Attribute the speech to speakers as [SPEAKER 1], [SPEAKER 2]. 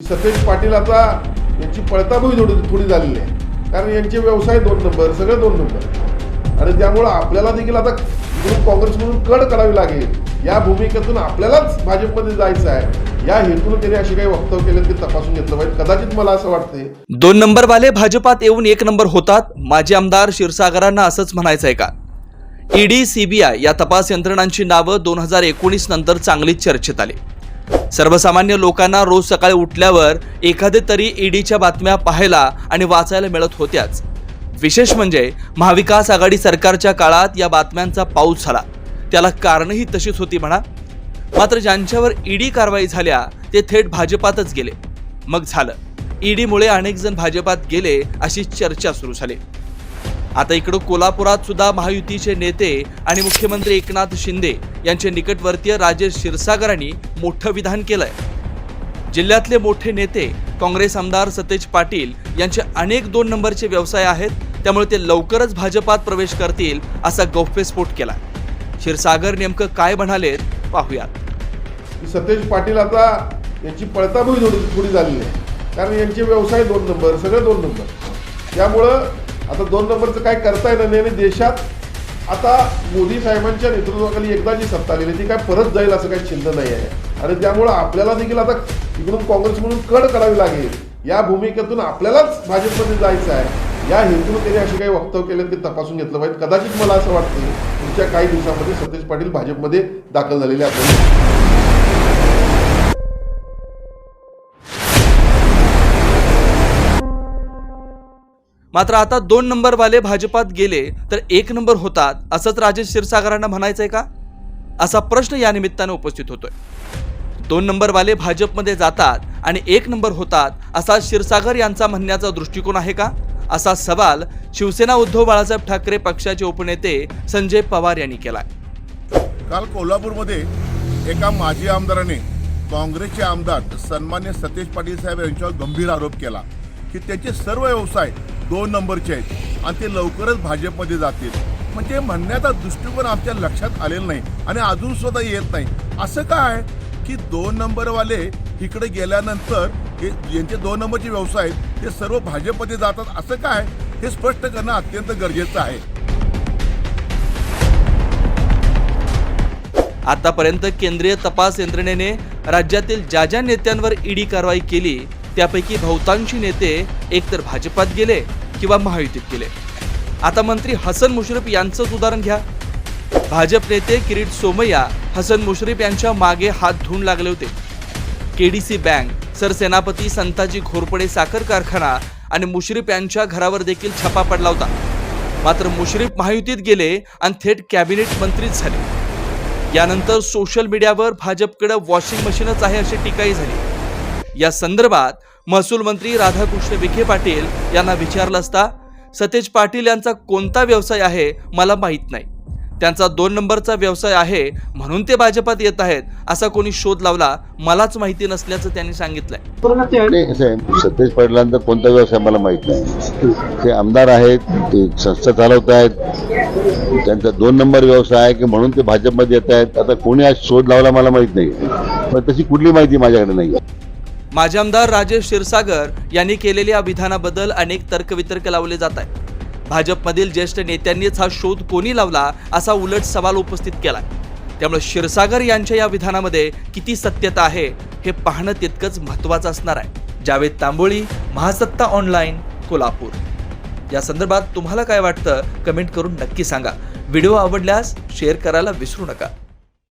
[SPEAKER 1] सतेज पाटील आता यांची पळताभूई थोडी थोडी झालेली आहे. कारण यांचे व्यवसाय दोन नंबर सगळे दोन नंबर. आणि त्यामुळं आपल्याला देखील आता इकडून काँग्रेसमधून कड करावी लागेल. या भूमिकेतून आपल्यालाच भाजपमध्ये जायचं आहे. या हेतून त्यांनी अशी काही वक्तव्य केले ते तपासून घेतलं पाहिजे. कदाचित मला असं वाटते
[SPEAKER 2] दोन नंबरवाले भाजपात येऊन एक नंबर होतात. माजी आमदार क्षीरसागरांना असंच म्हणायचं आहे का? ईडी सीबीआय या तपास यंत्रणांची नावं दोन हजार एकोणीस नंतर चांगलीच चर्चेत आली. सर्वसामान्य लोकांना रोज सकाळी उठल्यावर एखादे तरी ईडीच्या बातम्या पाहायला आणि वाचायला मिळत होत्याच. विशेष म्हणजे महाविकास आघाडी सरकारच्या काळात या बातम्यांचा पाऊस झाला. त्याला कारणही तशीच होती म्हणा. मात्र ज्यांच्यावर ईडी कारवाई झाल्या ते थेट भाजपातच गेले. मग झालं. ईडीमुळे अनेक जण भाजपात गेले अशी चर्चा सुरू झाली. आता इकडं कोल्हापुरात सुद्धा महायुतीचे नेते आणि मुख्यमंत्री एकनाथ शिंदे यांचे निकटवर्तीय राजेश क्षीरसागरांनी मोठं विधान केलंय. जिल्ह्यातले मोठे नेते काँग्रेस आमदार सतेज पाटील यांचे अनेक दोन नंबरचे व्यवसाय आहेत त्यामुळे ते लवकरच भाजपात प्रवेश करतील असा गौप्यस्फोट केला क्षीरसागर नेमकं काय म्हणालेत पाहूयात.
[SPEAKER 1] सतेज पाटील आता यांची पळताभुई थोडी थोडी झालेली आहे. कारण यांचे व्यवसाय दोन नंबर सगळे दोन नंबर. त्यामुळं आता दोन नंबरचं काय करता येणार नाही आणि देशात? आता मोदी साहेबांच्या नेतृत्वाखाली एकदा जी सत्ता आलेली ती काय परत जाईल असं काही चिंता नाही आहे. आणि त्यामुळं आपल्याला देखील आता इकडून काँग्रेसमधून कड करावी लागेल. या भूमिकेतून आपल्यालाच भाजपमध्ये जायचं आहे. या हेतून त्यांनी असे काही वक्तव्य केले ते तपासून घेतलं पाहिजे. कदाचित मला असं वाटतं पुढच्या काही दिवसामध्ये सतेज पाटील भाजपमध्ये दाखल झालेले आपण
[SPEAKER 2] मात्र आता दोन नंबरवाले भाजपात गेले तर एक नंबर होतात असंच राजेश क्षीरसागरांना म्हणायचंय का? असा प्रश्न या निमित्तानं उपस्थित होतोय. दोन नंबरवाले भाजपमध्ये जातात आणि एक नंबर होतात असा क्षीरसागर यांचा म्हणण्याचा दृष्टिकोन आहे का? असा सवाल शिवसेना उद्धव बाळासाहेब ठाकरे पक्षाचे उपनेते संजय पवार यांनी केला
[SPEAKER 3] काल कोल्हापूरमध्ये एका माजी आमदाराने काँग्रेसचे आमदार सन्मान्य सतेज पाटील साहेब यांच्यावर गंभीर आरोप केला की त्याचे सर्व व्यवसाय दोन नंबरचे आहेत. आणि ते लवकरच भाजपमध्ये जातील. म्हणजे म्हणण्याचा दृष्टिकोन आमच्या लक्षात आलेला नाही आणि अजून सुद्धा येत नाही. असं काय की दोन नंबरवाले इकडे गेल्यानंतर हे ज्यांचे दोन नंबरचे व्यवसाय आहेत ते सर्व भाजपमध्ये जातात. असं काय? हे स्पष्ट करणं अत्यंत गरजेचं आहे.
[SPEAKER 2] आतापर्यंत केंद्रीय तपास यंत्रणेने राज्यातील ज्या ज्या नेत्यांवर ईडी कारवाई केली त्यापैकी बहुतांशी नेते एकतर भाजपात गेले किंवा महायुतीत गेले आता मंत्री हसन मुश्रीफ यांचंच उदाहरण घ्या. भाजप नेते किरीट सोमय्या हसन मुश्रीफ यांच्या मागे हात धुवून लागले होते. केडीसी बँक सरसेनापती संताजी घोरपडे साखर कारखाना आणि मुश्रीफ यांच्या घरावर देखील छापा पडला होता. मात्र मुश्रीफ महायुतीत गेले आणि थेट कॅबिनेट मंत्रीच झाले. यानंतर सोशल मीडियावर भाजपकडे वॉशिंग मशीनच आहे अशी टीकाही झाली. या संदर्भात महसूल मंत्री राधाकृष्ण विखे पाटील यांना विचारलं असता सतेज पाटील यांचा कोणता व्यवसाय आहे मला माहीत नाही. त्यांचा दोन नंबरचा व्यवसाय आहे म्हणून ते भाजपात येत आहेत असा कोणी शोध लावला मलाच माहिती नसल्याचं त्यांनी सांगितलंय.
[SPEAKER 4] सतेज पाटलांचा कोणता व्यवसाय मला माहीत नाही. ते आमदार आहेत ते संस्था चालवत आहेत. त्यांचा दोन नंबर व्यवसाय आहे की म्हणून ते भाजपमध्ये येत आहेत. आता कोणी आज शोध लावला मला माहीत नाही. पण तशी कुठली माहिती माझ्याकडे नाही.
[SPEAKER 2] माजी आमदार राजेश क्षीरसागर यांनी केलेल्या विधानाबद्दल अनेक तर्कवितर्क लावले जात आहेत. भाजपमधील ज्येष्ठ नेत्यांनीच हा शोध कोणी लावला असा उलट सवाल उपस्थित केला त्यामुळे क्षीरसागर यांच्या या विधानामध्ये किती सत्यता आहे हे पाहणं तितकंच महत्त्वाचं असणार आहे. जावेद तांबोळी महासत्ता ऑनलाईन कोल्हापूर. या संदर्भात तुम्हाला काय वाटतं कमेंट करून नक्की सांगा. व्हिडिओ आवडल्यास शेअर करायला विसरू नका.